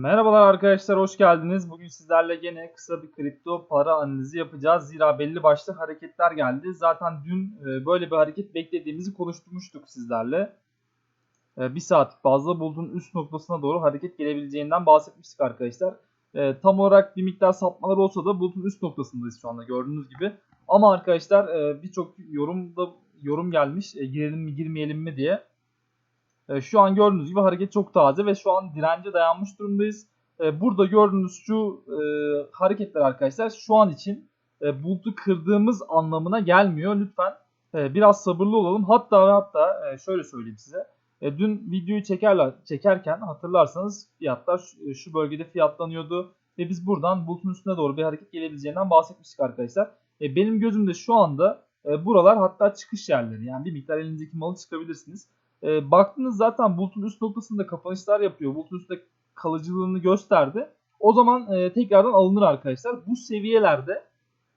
Merhabalar arkadaşlar, hoş geldiniz. Bugün sizlerle gene kısa bir kripto para analizi yapacağız. Zira belli başlı hareketler geldi. Zaten dün e, böyle bir hareket beklediğimizi konuşturmuştuk sizlerle. E, Bir saat fazla bulutun üst noktasına doğru hareket gelebileceğinden bahsetmiştik arkadaşlar. E, Tam olarak bir miktar sapmalar olsa da bulutun üst noktasındayız şu anda gördüğünüz gibi. Ama arkadaşlar birçok yorumda yorum gelmiş girelim mi girmeyelim mi diye. E, Şu an gördüğünüz gibi hareket çok taze ve şu an dirence dayanmış durumdayız. E, Burada gördüğünüz şu e, hareketler arkadaşlar şu an için e, bulutu kırdığımız anlamına gelmiyor. Lütfen e, biraz sabırlı olalım. Hatta hatta e, şöyle söyleyeyim size. Dün videoyu çekerler, çekerken hatırlarsanız fiyatlar şu, bölgede fiyatlanıyordu. Ve biz buradan bulutun üstüne doğru bir hareket gelebileceğinden bahsetmiştik arkadaşlar. Benim gözümde şu anda buralar hatta çıkış yerleri. Yani bir miktar elinizdeki malı çıkabilirsiniz. E, baktınız zaten bulutun üst noktasında kapanışlar yapıyor. Bulutun üstünde kalıcılığını gösterdi. O zaman e, tekrardan alınır arkadaşlar. Bu seviyelerde,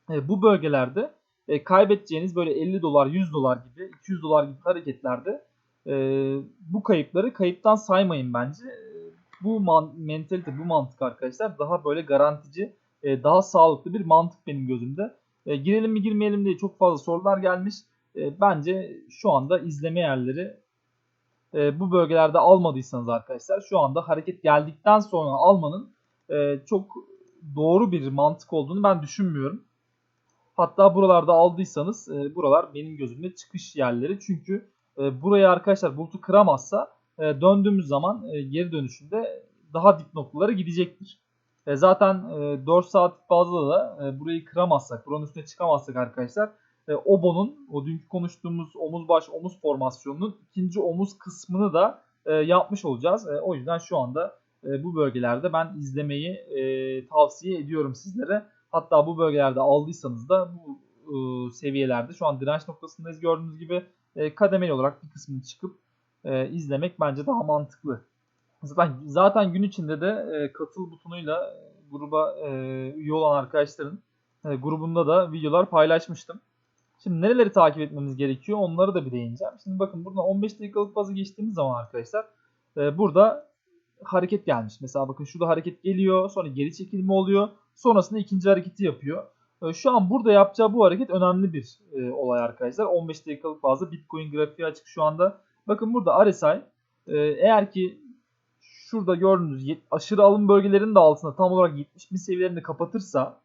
e, bu bölgelerde e, kaybedeceğiniz böyle 50 dolar, 100 dolar gibi, 200 dolar gibi hareketlerde e, bu kayıpları kayıptan saymayın bence. E, Bu man- mentalite, bu mantık arkadaşlar daha böyle garantici, e, daha sağlıklı bir mantık benim gözümde. E, girelim mi girmeyelim diye çok fazla sorular gelmiş. E, bence şu anda izleme yerleri e, bu bölgelerde almadıysanız arkadaşlar şu anda hareket geldikten sonra almanın e, çok doğru bir mantık olduğunu ben düşünmüyorum. Hatta buralarda aldıysanız e, buralar benim gözümde çıkış yerleri. Çünkü e, burayı arkadaşlar bulutu kıramazsa döndüğümüz zaman geri dönüşünde daha dip noktalara gidecektir. Zaten e, 4 saat fazla da burayı kıramazsak, buranın üstüne çıkamazsak arkadaşlar e, Obo'nun o dünkü konuştuğumuz omuz baş omuz formasyonunun ikinci omuz kısmını da e, yapmış olacağız. E, o yüzden şu anda e, bu bölgelerde ben izlemeyi e, tavsiye ediyorum sizlere. Hatta bu bölgelerde aldıysanız da bu e, seviyelerde şu an direnç noktasındayız gördüğünüz gibi e, kademeli olarak bir kısmını çıkıp e, izlemek bence daha mantıklı. Zaten, zaten gün içinde de e, katıl butonuyla e, gruba e, üye olan arkadaşların e, grubunda da videolar paylaşmıştım. Şimdi nereleri takip etmemiz gerekiyor onları da bir değineceğim. Şimdi bakın burada 15 dakikalık bazı geçtiğimiz zaman arkadaşlar e, burada hareket gelmiş. Mesela bakın şurada hareket geliyor sonra geri çekilme oluyor. Sonrasında ikinci hareketi yapıyor. E, şu an burada yapacağı bu hareket önemli bir e, olay arkadaşlar. 15 dakikalık bazı Bitcoin grafiği açık şu anda. Bakın burada RSI e, eğer ki şurada gördüğünüz aşırı alım bölgelerinin de altında tam olarak 70 bin seviyelerini kapatırsa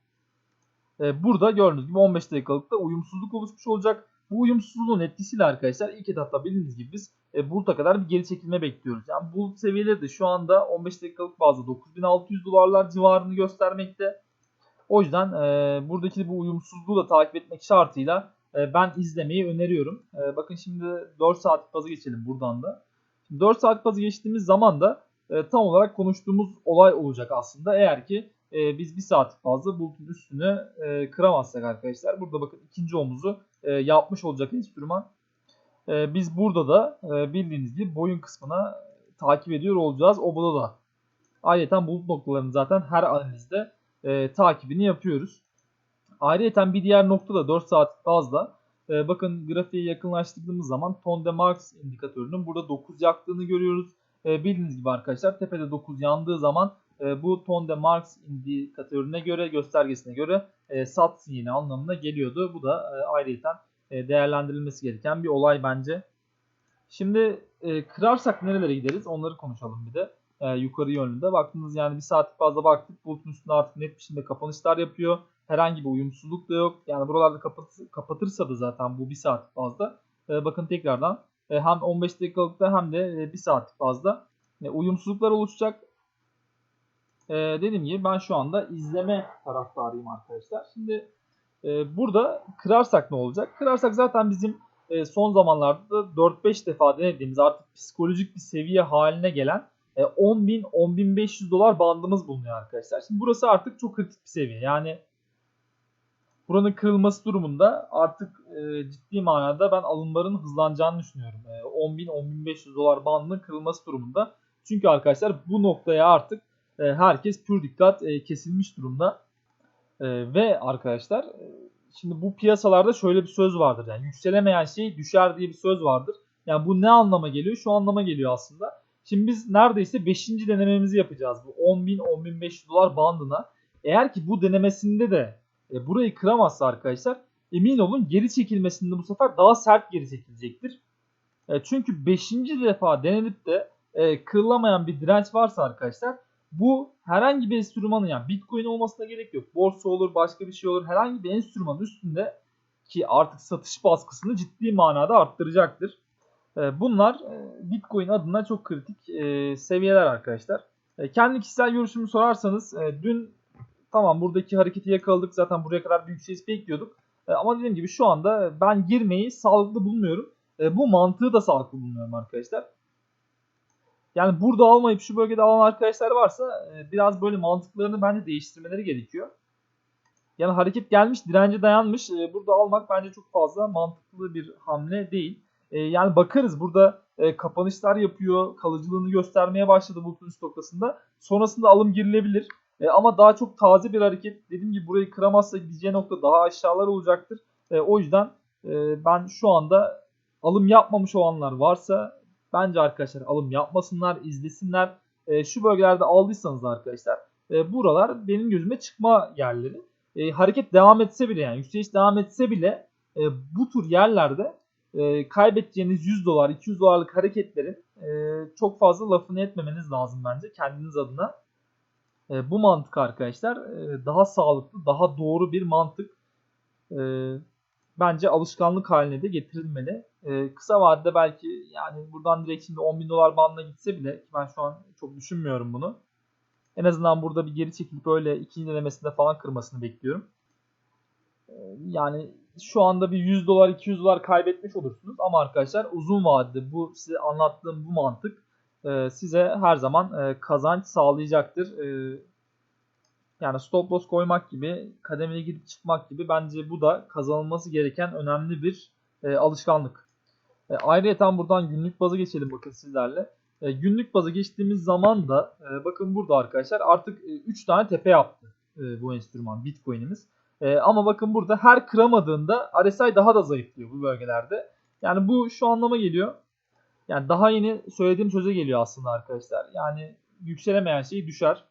e, burada gördüğünüz gibi 15 dakikalıkta uyumsuzluk oluşmuş olacak. Bu uyumsuzluğun etkisiyle arkadaşlar ilk etapta bildiğiniz gibi biz e, buluta kadar bir geri çekilme bekliyoruz. Yani bulut seviyeleri de şu anda 15 dakikalık bazda 9600 dolarlar civarını göstermekte. O yüzden e, buradaki bu uyumsuzluğu da takip etmek şartıyla e, ben izlemeyi öneriyorum. E, bakın şimdi 4 saat fazı geçelim buradan da. Şimdi 4 saat fazı geçtiğimiz zaman da e, tam olarak konuştuğumuz olay olacak aslında. Eğer ki e, biz bir saat fazla bulutun üstünü e, kıramazsak arkadaşlar. Burada bakın ikinci omuzu e, yapmış olacak enstrüman. E, biz burada da e, bildiğiniz gibi boyun kısmına takip ediyor olacağız. Oboda da. Ayrıca bulut noktalarını zaten her analizde e, takibini yapıyoruz. Ayrıca bir diğer nokta da 4 saat fazla. E, bakın grafiği yakınlaştırdığımız zaman Tonde Marks indikatörünün burada 9 yaktığını görüyoruz. E, bildiğiniz gibi arkadaşlar tepede 9 yandığı zaman e, bu Tonde Marks indikatörüne göre göstergesine göre e, sat sinyali anlamına geliyordu. Bu da e, ayrıca e, değerlendirilmesi gereken bir olay bence. Şimdi e, kırarsak nerelere gideriz onları konuşalım bir de yukarı yönünde. Baktınız yani bir saat fazla baktık bulutun üstünde artık net bir şekilde kapanışlar yapıyor. Herhangi bir uyumsuzluk da yok. Yani buralarda kapat, kapatırsa da zaten bu bir saat fazla. Bakın tekrardan hem 15 dakikalıkta hem de bir saat fazla e, uyumsuzluklar oluşacak. E, dediğim gibi ben şu anda izleme taraftarıyım arkadaşlar. Şimdi e, burada kırarsak ne olacak? Kırarsak zaten bizim e, son zamanlarda da 4-5 defa denediğimiz artık psikolojik bir seviye haline gelen e, 10.000-10.500 dolar bandımız bulunuyor arkadaşlar. Şimdi burası artık çok kritik bir seviye. Yani buranın kırılması durumunda artık e, ciddi manada ben alımların hızlanacağını düşünüyorum. E, 10.000-10.500 dolar bandının kırılması durumunda. Çünkü arkadaşlar bu noktaya artık e, herkes pür dikkat e, kesilmiş durumda. E, ve arkadaşlar şimdi bu piyasalarda şöyle bir söz vardır. Yani yükselemeyen şey düşer diye bir söz vardır. Yani bu ne anlama geliyor? Şu anlama geliyor aslında. Şimdi biz neredeyse 5. denememizi yapacağız bu 10.000-10.500 dolar bandına. Eğer ki bu denemesinde de burayı kıramazsa arkadaşlar emin olun geri çekilmesinde bu sefer daha sert geri çekilecektir. Çünkü 5. defa denenip de e, kırılamayan bir direnç varsa arkadaşlar bu herhangi bir enstrümanın yani Bitcoin olmasına gerek yok. Borsa olur, başka bir şey olur. Herhangi bir enstrümanın üstünde ki artık satış baskısını ciddi manada arttıracaktır. E, bunlar e, Bitcoin adına çok kritik e, seviyeler arkadaşlar. E, kendi kişisel görüşümü sorarsanız dün tamam buradaki hareketi yakaladık. Zaten buraya kadar bir yükseliş bekliyorduk. Ama dediğim gibi şu anda ben girmeyi sağlıklı bulmuyorum. Bu mantığı da sağlıklı bulmuyorum arkadaşlar. Yani burada almayıp şu bölgede alan arkadaşlar varsa e, biraz böyle mantıklarını bence değiştirmeleri gerekiyor. Yani hareket gelmiş, dirence dayanmış. E, burada almak bence çok fazla mantıklı bir hamle değil. E, yani bakarız burada kapanışlar yapıyor, kalıcılığını göstermeye başladı bulutun üst noktasında. Sonrasında alım girilebilir. Ama daha çok taze bir hareket. Dediğim gibi burayı kıramazsa gideceği nokta daha aşağılar olacaktır. O yüzden ben şu anda alım yapmamış olanlar varsa bence arkadaşlar alım yapmasınlar, izlesinler. E, şu bölgelerde aldıysanız arkadaşlar e, buralar benim gözüme çıkma yerleri. E, hareket devam etse bile yani yükseliş devam etse bile e, bu tür yerlerde e, kaybedeceğiniz 100 dolar, 200 dolarlık hareketlerin e, çok fazla lafını etmemeniz lazım bence kendiniz adına. E, bu mantık arkadaşlar e, daha sağlıklı, daha doğru bir mantık. E, bence alışkanlık haline de getirilmeli. E, kısa vadede belki yani buradan direkt şimdi 10 bin dolar bandına gitse bile ben şu an çok düşünmüyorum bunu. En azından burada bir geri çekilip öyle ikinci denemesinde falan kırmasını bekliyorum. E, yani şu anda bir 100 dolar 200 dolar kaybetmiş olursunuz ama arkadaşlar uzun vadede bu size anlattığım bu mantık e, size her zaman e, kazanç sağlayacaktır. E, yani stop loss koymak gibi, kademeli gidip çıkmak gibi bence bu da kazanılması gereken önemli bir e, alışkanlık. E, ayrıca buradan günlük bazı geçelim bakın sizlerle. E, günlük bazı geçtiğimiz zaman da e, bakın burada arkadaşlar artık 3 e, tane tepe yaptı e, bu enstrüman Bitcoin'imiz. E, ama bakın burada her kıramadığında RSI daha da zayıflıyor bu bölgelerde. Yani bu şu anlama geliyor. Yani daha yeni söylediğim söze geliyor aslında arkadaşlar. Yani yükselemeyen şey düşer.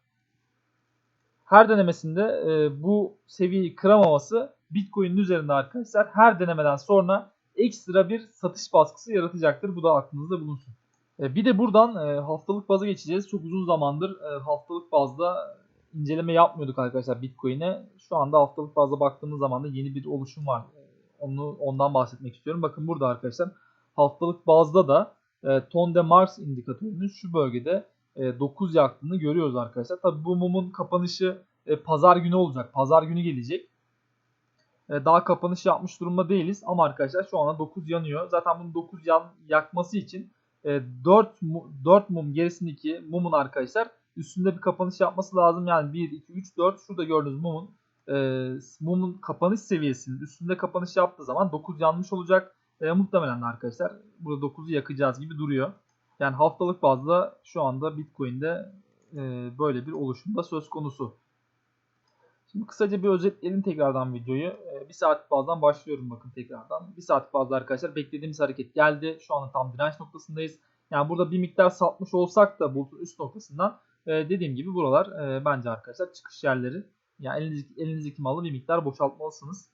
Her denemesinde e, bu seviyeyi kıramaması Bitcoin'in üzerinde arkadaşlar her denemeden sonra ekstra bir satış baskısı yaratacaktır. Bu da aklınızda bulunsun. E, bir de buradan e, haftalık bazı geçeceğiz. Çok uzun zamandır e, haftalık bazda inceleme yapmıyorduk arkadaşlar Bitcoin'e. Şu anda haftalık bazda baktığımız zaman da yeni bir oluşum var. Onu ondan bahsetmek istiyorum. Bakın burada arkadaşlar haftalık bazda da e, Ton de Mars indikatörünün şu bölgede e, 9 yaktığını görüyoruz arkadaşlar. Tabi bu mumun kapanışı pazar günü olacak. Pazar günü gelecek. E, daha kapanış yapmış durumda değiliz ama arkadaşlar şu anda 9 yanıyor. Zaten bunun 9 yan, yakması için e, 4, 4 mum gerisindeki mumun arkadaşlar üstünde bir kapanış yapması lazım. Yani 1, 2, 3, 4 şurada gördüğünüz mumun e, mumun kapanış seviyesinin üstünde kapanış yaptığı zaman 9 yanmış olacak. E, muhtemelen arkadaşlar burada 9'u yakacağız gibi duruyor. Yani haftalık bazda şu anda Bitcoin'de e, böyle bir oluşumda söz konusu. Şimdi kısaca bir özetleyelim tekrardan videoyu. E, bir saat bazdan başlıyorum bakın tekrardan. Bir saat bazda arkadaşlar beklediğimiz hareket geldi. Şu anda tam direnç noktasındayız. Yani burada bir miktar satmış olsak da bulutun üst noktasından e, dediğim gibi buralar e, bence arkadaşlar çıkış yerleri. Yani elinizdeki, elinizdeki malı bir miktar boşaltmalısınız.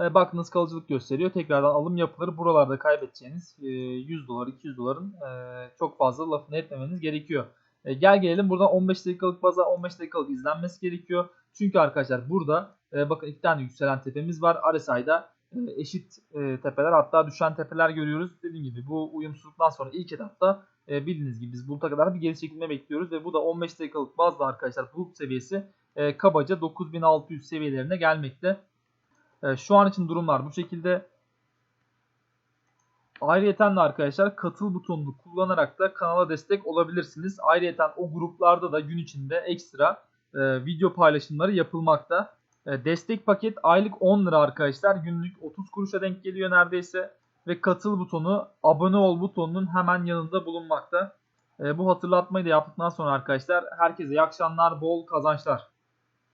E, baktığınız kalıcılık gösteriyor. Tekrardan alım yapılır. Buralarda kaybedeceğiniz e, 100 dolar 200 doların e, çok fazla lafını etmemeniz gerekiyor. E, gel gelelim buradan 15 dakikalık baza 15 dakikalık izlenmesi gerekiyor. Çünkü arkadaşlar burada e, bakın iki tane yükselen tepemiz var. RSI'da e, eşit e, tepeler hatta düşen tepeler görüyoruz. Dediğim gibi bu uyumsuzluktan sonra ilk etapta e, bildiğiniz gibi biz buluta kadar bir geri çekilme bekliyoruz. Ve bu da 15 dakikalık bazda arkadaşlar bulut seviyesi e, kabaca 9600 seviyelerine gelmekte. E, şu an için durumlar bu şekilde. Ayrıyeten de arkadaşlar katıl butonunu kullanarak da kanala destek olabilirsiniz. Ayrıyeten o gruplarda da gün içinde ekstra e, video paylaşımları yapılmakta. E, destek paket aylık 10 lira arkadaşlar. Günlük 30 kuruşa denk geliyor neredeyse. Ve katıl butonu abone ol butonunun hemen yanında bulunmakta. E, bu hatırlatmayı da yaptıktan sonra arkadaşlar herkese iyi akşamlar, bol kazançlar.